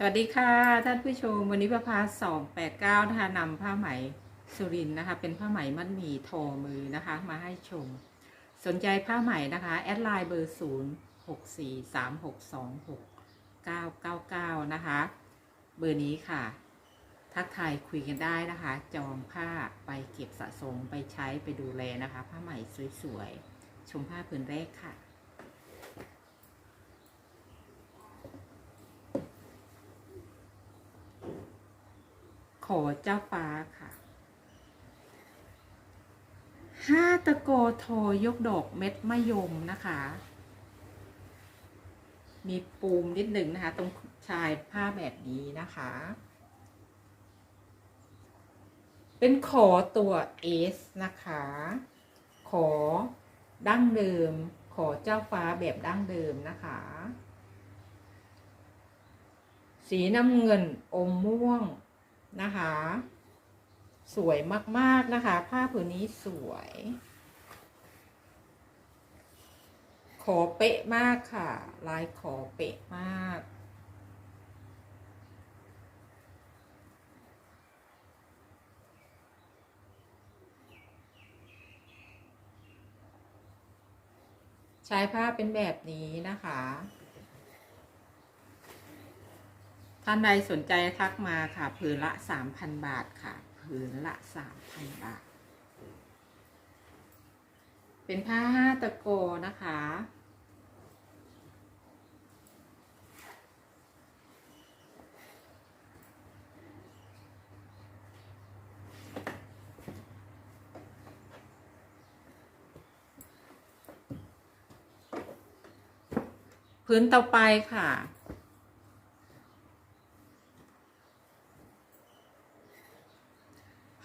สวัสดีค่ะท่านผู้ชมวันนี้ประพาสองแปดเก้านะคะนำผ้าไหมสุรินนะคะ เป็นผ้าไหมมัดหมี่ทอมือนะคะ มาให้ชม สนใจผ้าไหมนะคะ แอดไลน์เบอร์ศูนย์หกสี่สามหกสองหกเก้าเก้าเก้านะคะ เบอร์นี้ค่ะ ทักทายคุยกันได้นะคะ จองผ้าไปเก็บสะสมไปใช้ไปดูแลนะคะ ผ้าไหมสวยๆชมผ้าผืนแรกค่ะ ขอเจ้าฟ้าค่ะห้าตะโกโทยกดอกเม็ดมะยมนะคะ มีปูมนิดหนึ่งนะคะ ตรงชายผ้าแบบนี้นะคะ เป็นขอตัวเอสนะคะ ขอดั้งเดิม ขอเจ้าฟ้าแบบดั้งเดิมนะคะ สีน้ำเงินอมม่วง นะคะ สวยมากๆนะคะ ผ้าผืนนี้สวย ขอเป๊ะมากค่ะ ลายขอเป๊ะมากใช้ผ้าเป็นแบบนี้นะคะ ท่านใดสนใจทักมาค่ะ ผืนละ3,000บาทค่ะ ผืนละ3,000บาท เป็นผ้าห้าตะโกนะคะ พื้นต่อไปค่ะ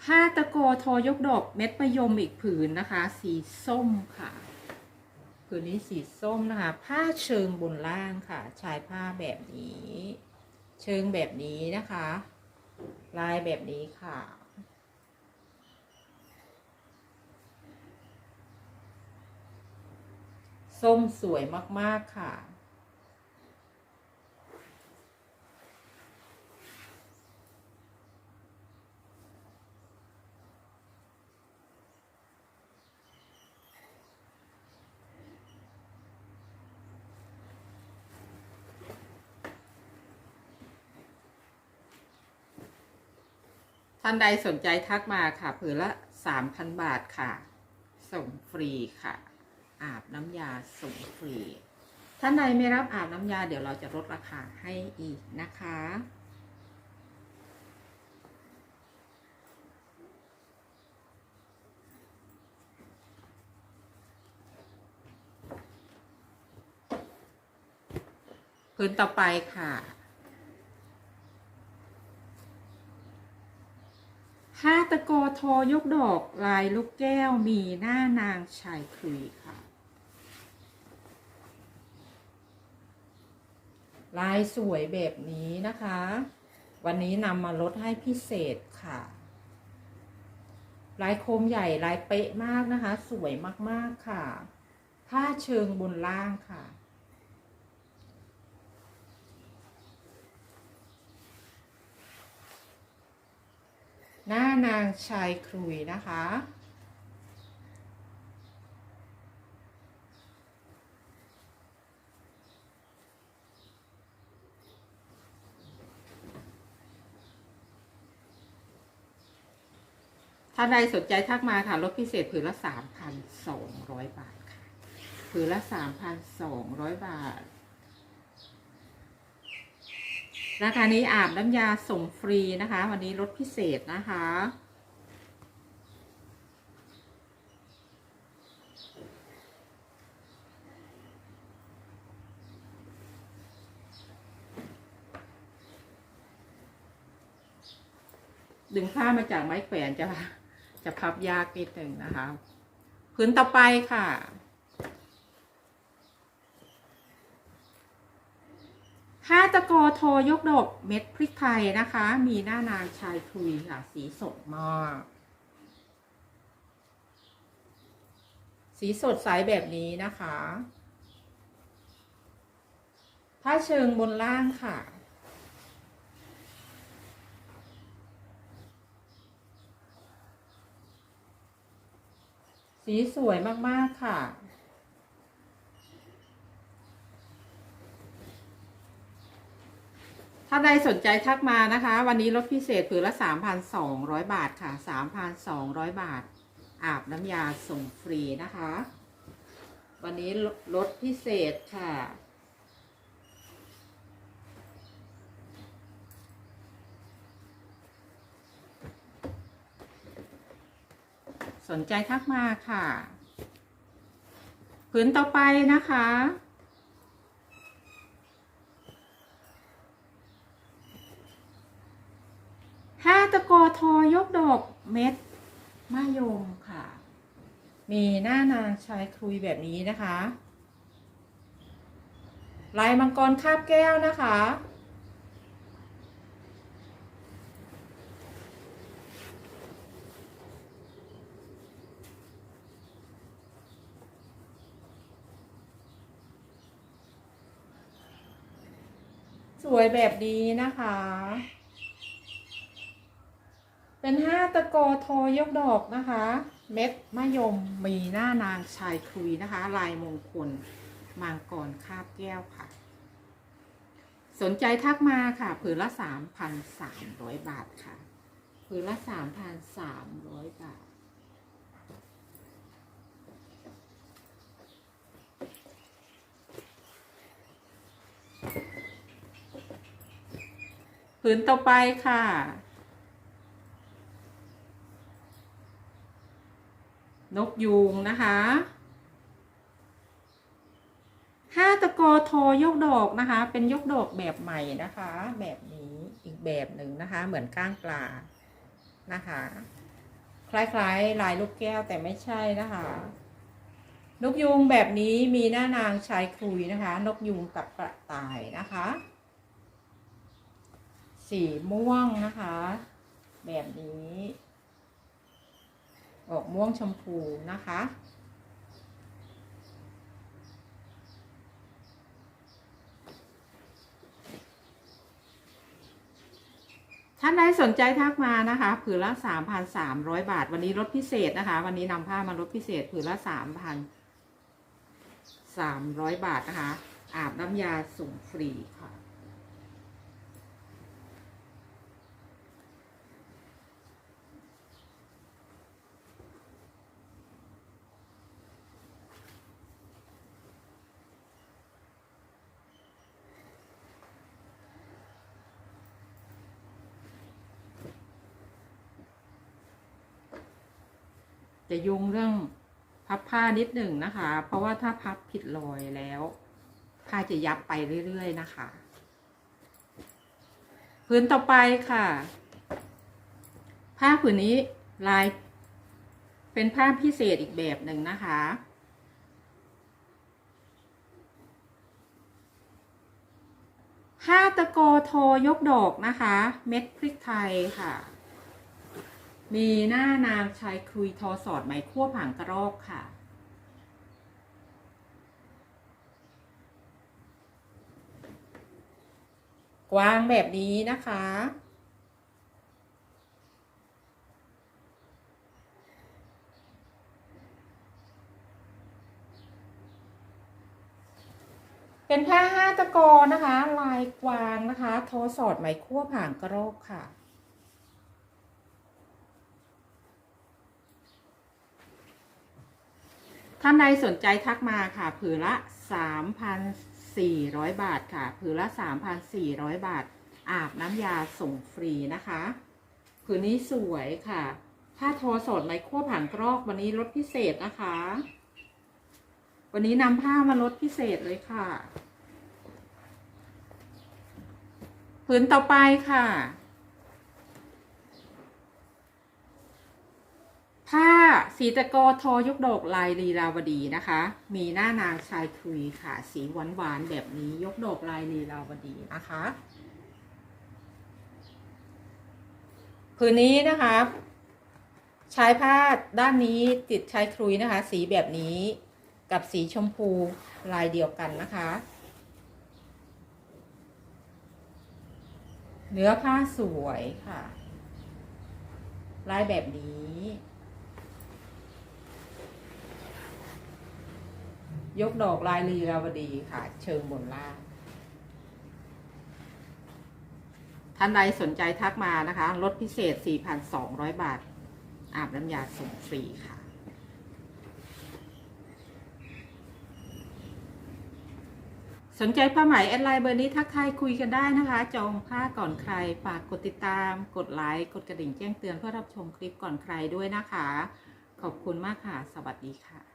ห้า ตะโกทอยกดอกเม็ดประยมอีกผืนนะคะ สีส้มค่ะ ผืนนี้สีส้มนะคะ ผ้าเชิงบนล่างค่ะ ชายผ้าแบบนี้ เชิงแบบนี้นะคะ ลายแบบนี้ค่ะส้มสวยมาก ๆ ค่ะ ท่านใดสนใจทักมาค่ะผืนละ3,000บาทค่ะ ส่งฟรีค่ะ อาบน้ำยาส่งฟรี ท่านใดไม่รับอาบน้ำยาเดี๋ยวเราจะลดราคาให้อีกนะคะพื้นต่อไปค่ะ ห้าตะโกโทยกดอกลายลูกแก้วมีหน้านางชายคุยค่ะ ลายสวยแบบนี้นะคะ วันนี้นำมาลดให้พิเศษค่ะ ลายโคมใหญ่ลายเป๊ะมากนะคะ สวยมากๆค่ะ ผ้าเชิงบนล่างค่ะ หน้านางชายครุยนะคะ ถ้าใดสนใจทักมาค่ะลดพิเศษผืนละ 3,200 บาทค่ะ ผืนละ 3,200 บาท ราคานี้อาบน้ำยาส่งฟรีนะคะ วันนี้ลดพิเศษนะคะ ดึงผ้ามาจากไม้แขวนจะจะพับยากนิดหนึ่งนะคะ พื้นต่อไปค่ะ ห้าตะกอโทยกดกเม็ดพริกไทยนะคะ มีหน้านางชายทุยค่ะ สีสดมาก สีสดใสแบบนี้นะคะผ้าเชิงบนล่างค่ะ สีสวยมาก ๆ ค่ะ ถ้าใดสนใจทักมานะคะ วันนี้ลดพิเศษผืนละ 3,200 บาทค่ะ 3,200 บาท อาบน้ำยาส่งฟรีนะคะ วันนี้ลดพิเศษค่ะสนใจทักมาค่ะ ผืนต่อไปนะคะห้าตะโกทอย กดอกเม็ดมะยมค่ะ มีหน้านางชายครุยแบบนี้นะคะ ลายมังกรคาบแก้วนะคะ สวยแบบนี้นะคะ เป็นห้าตะกโทอยกดอกนะคะ เม็ดมะยมมีหน้านางชายคุยนะคะ ลายมงคลมังกรคาบแก้วค่ะ สนใจทักมาค่ะผืนละสามพันสามร้อยบาทค่ะผืนละสามพันสามร้อยบาทผืนต่อไปค่ะ นกยูงนะคะห้าตะกอทอยกดอกนะคะ เป็นยกดอกแบบใหม่นะคะ แบบนี้อีกแบบหนึ่งนะคะ เหมือนก้างปลานะคะ คล้ายๆ ลายลูกแก้วแต่ไม่ใช่นะคะนกยูงแบบนี้มีหน้านางชายคุยนะคะ นกยูงกับกระต่ายนะคะ สีม่วงนะคะ แบบนี้ ออกม่วงชมพูนะคะ ท่านใดสนใจทักมานะคะผืนละ 3,300 บาท วันนี้ลดพิเศษนะคะ วันนี้นำผ้ามาลดพิเศษผืนละ 3,300 บาทนะคะ อาบน้ำยาส่งฟรีค่ะ จะยุ่งเรื่องพับผ้านิดหนึ่งนะคะ เพราะว่าถ้าพับผิดรอยแล้ว ผ้าจะยับไปเรื่อยๆนะคะพื้นต่อไปค่ะ ผ้าผืนนี้ลาย เป็นผ้าพิเศษอีกแบบหนึ่งนะคะห้าตะโกโทยกดอกนะคะ เม็ดพริกไทยค่ะ มีหน้านางชายคุยทอสอดไหมขั้วผางกระรอกค่ะ กว้างแบบนี้นะคะ เป็นผ้าห้าตะกอนะคะ ลายกวางนะคะ ทอสอดไหมขั้วผางกระรอกค่ะ ท่านใดสนใจทักมาค่ะ ผืนละ 3,400 บาทค่ะ ผืนละ 3,400 บาท อาบน้ำยาส่งฟรีนะคะ ผืนนี้สวยค่ะผ้าทอสดไมโครผังกรอกวันนี้ลดพิเศษนะคะ วันนี้นำผ้ามาลดพิเศษเลยค่ะ ผืนต่อไปค่ะ ผ้าสีตะกอทอยกดอกลายลีลาวดีนะคะ มีหน้านางชายคุยค่ะ สีหวานหวานๆแบบนี้ยกดอกลายลีลาวดีนะคะผืนนี้นะคะชายผ้าด้านนี้ติดชายครุยนะคะ สีแบบนี้กับสีชมพูลายเดียวกันนะคะ เนื้อผ้าสวยค่ะ ลายแบบนี้ ยกดอกลายลีราวดีค่ะ เชิงบนล่าง ท่านใดสนใจทักมานะคะลดพิเศษ 4,200 บาท อาบน้ำยาส่งฟรีค่ะ สนใจผ้าไหมแอดไลน์เบอร์นี้ทักทายคุยกันได้นะคะ จองผ้าก่อนใคร ฝากกดติดตาม กดไลค์กดกระดิ่งแจ้งเตือนเพื่อรับชมคลิปก่อนใครด้วยนะคะ ขอบคุณมากค่ะ สวัสดีค่ะ